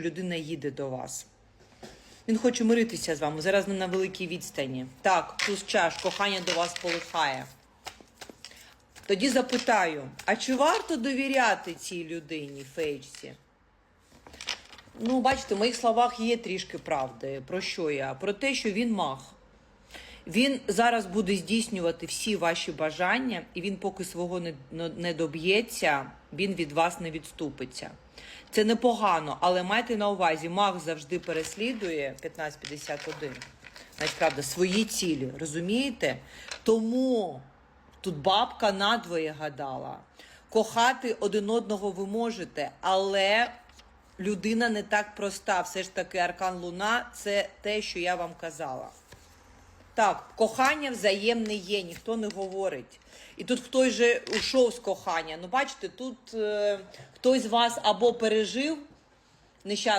людина їде до вас. Він хоче миритися з вами. Зараз не на великій відстані. Так, плюс чаш, кохання до вас полихає. Тоді запитаю: а чи варто довіряти цій людині, фейчці? Ну, бачите, в моїх словах є трішки правди. Про що я? Про те, що він маг. Він зараз буде здійснювати всі ваші бажання, і він, поки свого не, не доб'ється, він від вас не відступиться. Це непогано, але майте на увазі, маг завжди переслідує 1551. Значить, правда, свої цілі, розумієте? Тому тут бабка надвоє гадала. Кохати один одного ви можете, але людина не так проста. Все ж таки, аркан Луна це те, що я вам казала. Так, кохання взаємне є, ніхто не говорить. І тут хтось же ушов з кохання. Ну, бачите, тут е, хтось з вас або пережив нещасний.